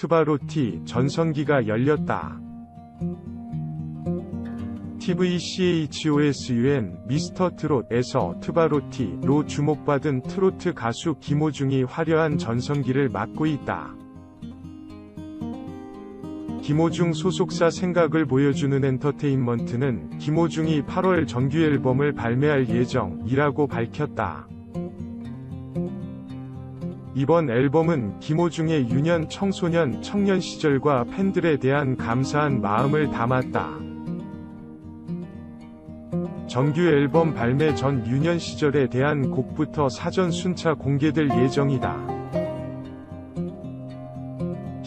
트바로티 전성기가 열렸다. TVCHOSUN 미스터 트롯에서 트바로티로 주목받은 트로트 가수 김호중이 화려한 전성기를 맞고 있다. 김호중 소속사 생각을 보여주는 엔터테인먼트는 김호중이 8월 정규 앨범을 발매할 예정이라고 밝혔다. 이번 앨범은 김호중의 유년 청소년 청년 시절과 팬들에 대한 감사한 마음을 담았다. 정규 앨범 발매 전 유년 시절에 대한 곡부터 사전 순차 공개될 예정이다.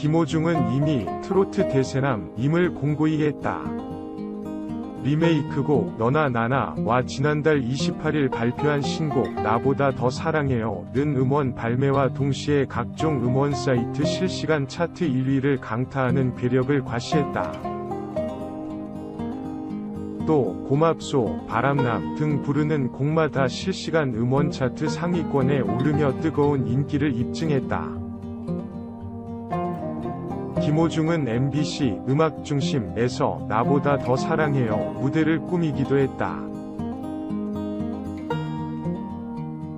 김호중은 이미 트로트 대세남임을 공고히 했다. 리메이크곡 너나 나나와 지난달 28일 발표한 신곡 나보다 더 사랑해요는 음원 발매와 동시에 각종 음원 사이트 실시간 차트 1위를 강타하는 괴력을 과시했다. 또 고맙소, 바람남 등 부르는 곡마다 실시간 음원 차트 상위권에 오르며 뜨거운 인기를 입증했다. 김호중은 MBC 음악중심에서 나보다 더 사랑해요 무대를 꾸미기도 했다.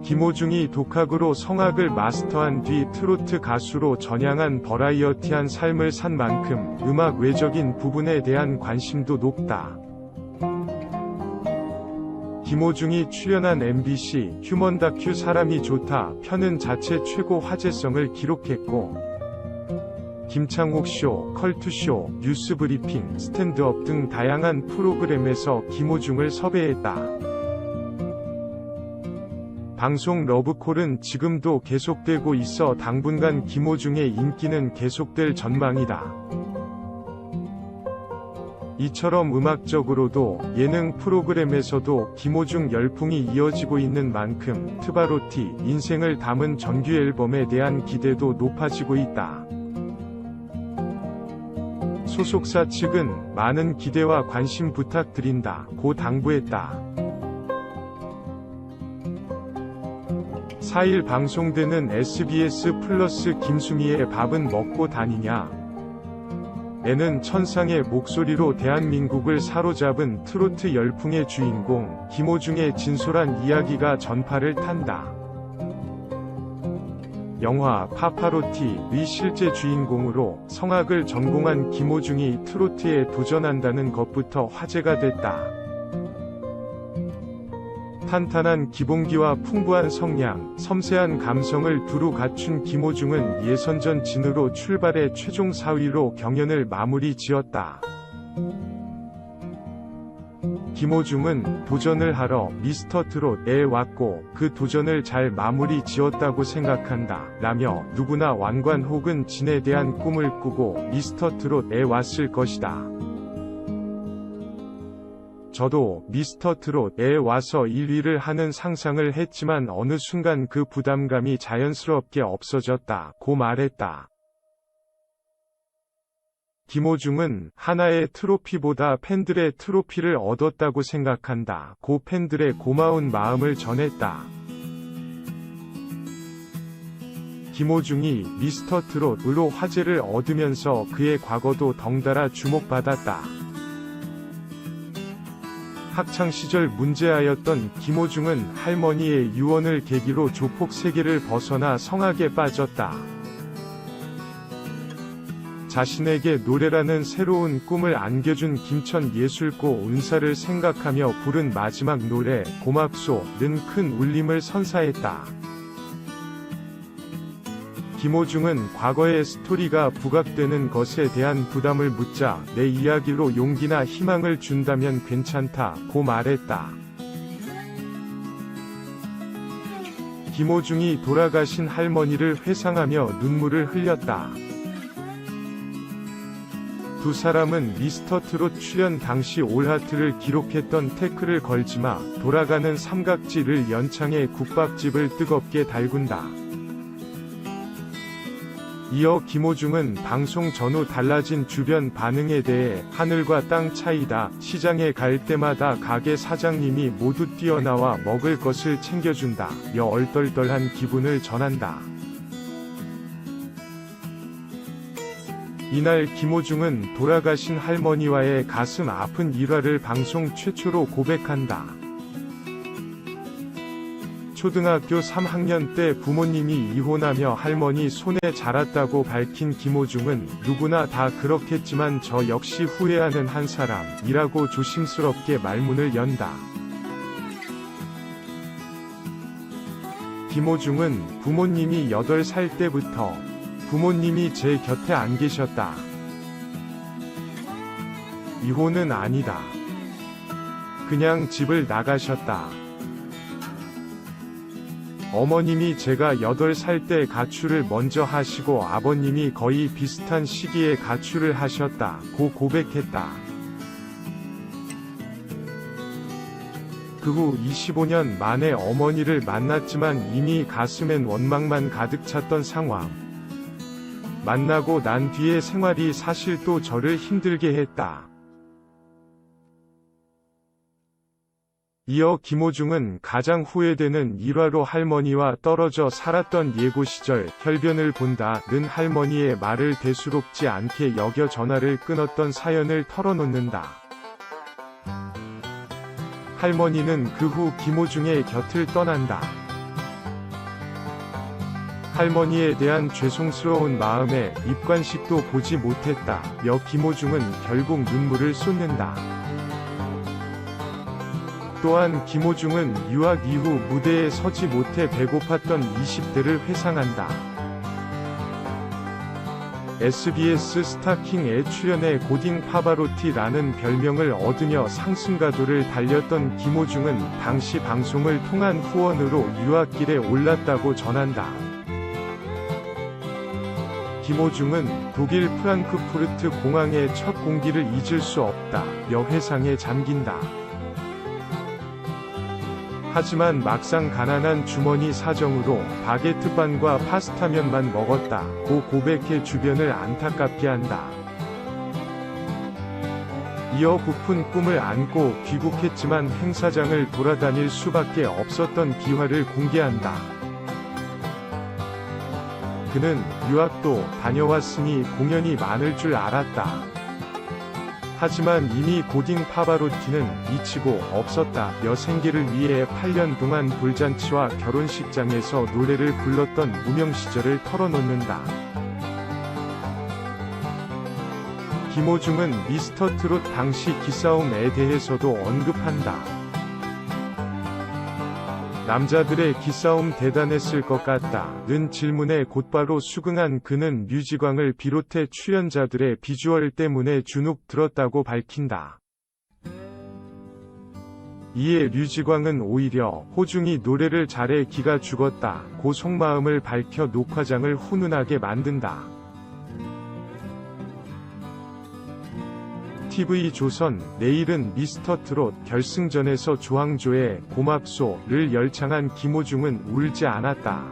김호중이 독학으로 성악을 마스터한 뒤 트로트 가수로 전향한 버라이어티한 삶을 산 만큼 음악 외적인 부분에 대한 관심도 높다. 김호중이 출연한 MBC 휴먼 다큐 사람이 좋다 편은 자체 최고 화제성을 기록했고 김창옥 쇼, 컬투 쇼, 뉴스 브리핑, 스탠드업 등 다양한 프로그램에서 김호중을 섭외했다. 방송 러브콜은 지금도 계속되고 있어 당분간 김호중의 인기는 계속될 전망이다. 이처럼 음악적으로도 예능 프로그램에서도 김호중 열풍이 이어지고 있는 만큼 트바로티 인생을 담은 정규 앨범에 대한 기대도 높아지고 있다. 소속사 측은 많은 기대와 관심 부탁드린다 고 당부했다. 4일 방송되는 SBS 플러스 김수미의 밥은 먹고 다니냐? 에는 천상의 목소리로 대한민국을 사로잡은 트로트 열풍의 주인공 김호중의 진솔한 이야기가 전파를 탄다. 영화 파파로티의 실제 주인공으로 성악을 전공한 김호중이 트로트에 도전한다는 것부터 화제가 됐다. 탄탄한 기본기와 풍부한 성량, 섬세한 감성을 두루 갖춘 김호중은 예선전 진으로 출발해 최종 4위로 경연을 마무리 지었다. 김호중은 도전을 하러 미스터 트롯에 왔고 그 도전을 잘 마무리 지었다고 생각한다. 라며 누구나 왕관 혹은 진에 대한 꿈을 꾸고 미스터 트롯에 왔을 것이다. 저도 미스터 트롯에 와서 1위를 하는 상상을 했지만 어느 순간 그 부담감이 자연스럽게 없어졌다. 고 말했다. 김호중은 하나의 트로피보다 팬들의 트로피를 얻었다고 생각한다. 고 팬들의 고마운 마음을 전했다. 김호중이 미스터 트롯으로 화제를 얻으면서 그의 과거도 덩달아 주목받았다. 학창시절 문제아였던 김호중은 할머니의 유언을 계기로 조폭 세계를 벗어나 성악에 빠졌다. 자신에게 노래라는 새로운 꿈을 안겨준 김천 예술고 은사를 생각하며 부른 마지막 노래 고맙소는 큰 울림을 선사했다. 김호중은 과거의 스토리가 부각되는 것에 대한 부담을 묻자 내 이야기로 용기나 희망을 준다면 괜찮다 고 말했다. 김호중이 돌아가신 할머니를 회상하며 눈물을 흘렸다. 두 사람은 미스터 트롯 출연 당시 올하트를 기록했던 태클을 걸지마 돌아가는 삼각지를 연창해 국밥집을 뜨겁게 달군다. 이어 김호중은 방송 전후 달라진 주변 반응에 대해 하늘과 땅 차이다. 시장에 갈 때마다 가게 사장님이 모두 뛰어나와 먹을 것을 챙겨준다. 여 얼떨떨한 기분을 전한다. 이날 김호중은 돌아가신 할머니와의 가슴 아픈 일화를 방송 최초로 고백한다. 초등학교 3학년 때 부모님이 이혼하며 할머니 손에 자랐다고 밝힌 김호중은 누구나 다 그렇겠지만 저 역시 후회하는 한 사람이라고 조심스럽게 말문을 연다. 김호중은 부모님이 8살 때부터 부모님이 제 곁에 안 계셨다. 이혼은 아니다. 그냥 집을 나가셨다. 어머님이 제가 8살 때 가출을 먼저 하시고 아버님이 거의 비슷한 시기에 가출을 하셨다. 고 고백했다. 그 후 25년 만에 어머니를 만났지만 이미 가슴엔 원망만 가득 찼던 상황. 만나고 난 뒤의 생활이 사실 또 저를 힘들게 했다. 이어 김호중은 가장 후회되는 일화로 할머니와 떨어져 살았던 예고 시절 혈변을 본다는 할머니의 말을 대수롭지 않게 여겨 전화를 끊었던 사연을 털어놓는다. 할머니는 그 후 김호중의 곁을 떠난다. 할머니에 대한 죄송스러운 마음에 입관식도 보지 못했다. 여 김호중은 결국 눈물을 쏟는다. 또한 김호중은 유학 이후 무대에 서지 못해 배고팠던 20대를 회상한다. SBS 스타킹에 출연해 고딩 파바로티라는 별명을 얻으며 상승가도를 달렸던 김호중은 당시 방송을 통한 후원으로 유학길에 올랐다고 전한다. 김호중은 독일 프랑크푸르트 공항의 첫 공기를 잊을 수 없다. 여회상에 잠긴다. 하지만 막상 가난한 주머니 사정으로 바게트반과 파스타면만 먹었다. 고 고백해 주변을 안타깝게 한다. 이어 부푼 꿈을 안고 귀국했지만 행사장을 돌아다닐 수밖에 없었던 비화를 공개한다. 그는 유학도 다녀왔으니 공연이 많을 줄 알았다. 하지만 이미 고딩 파바로티는 미치고 없었다. 여생계를 위해 8년 동안 돌잔치와 결혼식장에서 노래를 불렀던 무명 시절을 털어놓는다. 김호중은 미스터 트롯 당시 기싸움에 대해서도 언급한다. 남자들의 기싸움 대단했을 것 같다. 는 질문에 곧바로 수긍한 그는 류지광을 비롯해 출연자들의 비주얼 때문에 주눅 들었다고 밝힌다. 이에 류지광은 오히려 호중이 노래를 잘해 기가 죽었다. 고 속마음을 밝혀 녹화장을 훈훈하게 만든다. TV조선 내일은 미스터 트롯 결승전에서 조항조의 고맙소를 열창한 김호중은 울지 않았다.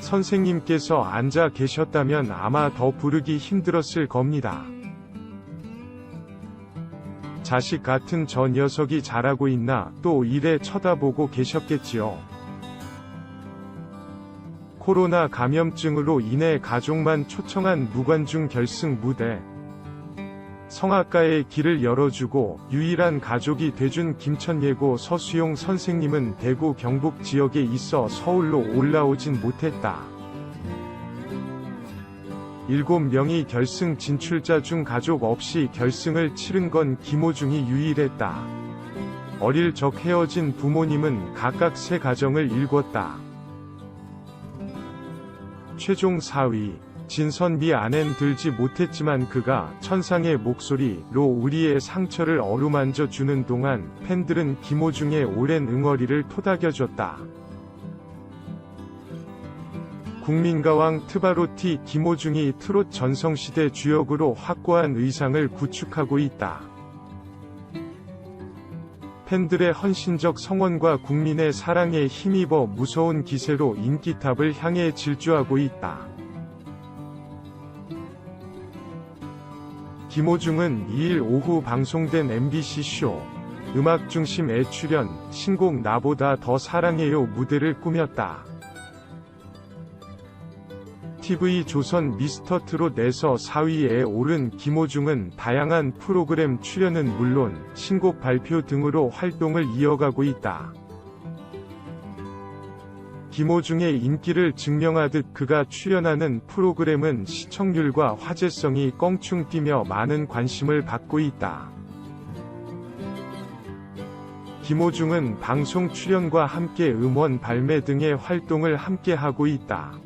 선생님께서 앉아 계셨다면 아마 더 부르기 힘들었을 겁니다. 자식 같은 저 녀석이 잘하고 있나 또 이래 쳐다보고 계셨겠지요. 코로나 감염증으로 인해 가족만 초청한 무관중 결승 무대. 성악가의 길을 열어주고 유일한 가족이 돼준 김천예고 서수용 선생님은 대구 경북 지역에 있어 서울로 올라오진 못했다. 일곱 명이 결승 진출자 중 가족 없이 결승을 치른 건 김호중이 유일했다. 어릴 적 헤어진 부모님은 각각 새 가정을 일궜다. 최종 4위 진선비 안엔 들지 못했지만 그가 천상의 목소리로 우리의 상처를 어루만져 주는 동안 팬들은 김호중의 오랜 응어리를 토닥여줬다. 국민가왕 트바로티 김호중이 트롯 전성시대 주역으로 확고한 의상을 구축하고 있다. 팬들의 헌신적 성원과 국민의 사랑에 힘입어 무서운 기세로 인기탑을 향해 질주하고 있다. 김호중은 2일 오후 방송된 MBC쇼 음악 중심에 출연, 신곡 나보다 더 사랑해요 무대를 꾸몄다. TV 조선 미스터 트롯에서 4위에 오른 김호중은 다양한 프로그램 출연은 물론 신곡 발표 등으로 활동을 이어가고 있다. 김호중의 인기를 증명하듯 그가 출연하는 프로그램은 시청률과 화제성이 껑충 뛰며 많은 관심을 받고 있다. 김호중은 방송 출연과 함께 음원 발매 등의 활동을 함께 하고 있다.